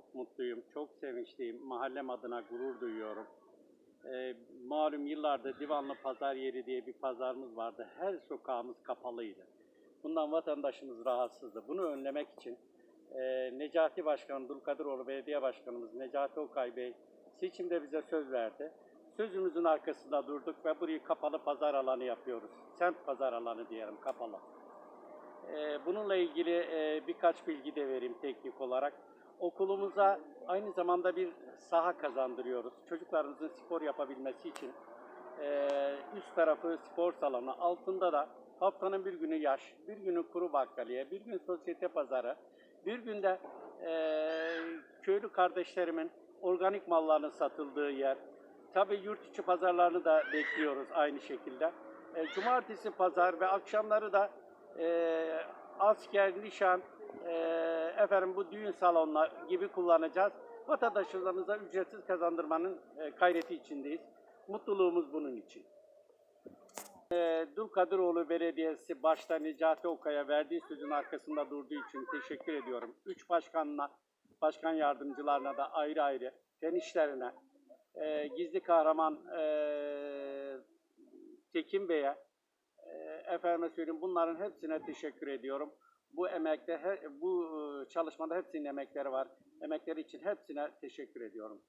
çok mutluyum, çok sevinçliyim. Mahallem adına gurur duyuyorum. Ee, malum yıllardır Divanlı Pazar Yeri diye bir pazarımız vardı. Her sokağımız kapalıydı. Bundan vatandaşımız rahatsızdı. Bunu önlemek için e, Necati Başkan, Dulkadiroğlu Belediye Başkanımız Necati Okay Bey seçimde bize söz verdi. Sözümüzün arkasında durduk ve burayı kapalı pazar alanı yapıyoruz. Semt pazar alanı diyelim kapalı. Ee, Bununla ilgili e, birkaç bilgi de vereyim teknik olarak. Okulumuza aynı zamanda bir saha kazandırıyoruz. Çocuklarımızın spor yapabilmesi için e, üst tarafı spor salonu, altında da haftanın bir günü yaş, bir günü kuru bakkaliye, bir gün sosyete pazarı, bir günde e, köylü kardeşlerimin organik mallarının satıldığı yer. Tabii yurt içi pazarlarını da bekliyoruz aynı şekilde. E, cumartesi pazar ve akşamları da e, asker, nişan, e, efendim bu düğün salonları gibi kullanacağız. Vatandaşlarımıza ücretsiz kazandırmanın e, gayreti içindeyiz. Mutluluğumuz bunun için. E, Dulkadiroğlu Belediyesi başta Necati Okay'a verdiği sözün arkasında durduğu için teşekkür ediyorum. Üç başkanına, başkan yardımcılarına da ayrı ayrı, genişlerine, e, gizli kahraman e, Tekin Bey'e, efendime söyleyeyim bunların hepsine teşekkür ediyorum. Bu emekte, bu e, çalışmada hepsinin emekleri var. Emekleri için hepsine teşekkür ediyorum.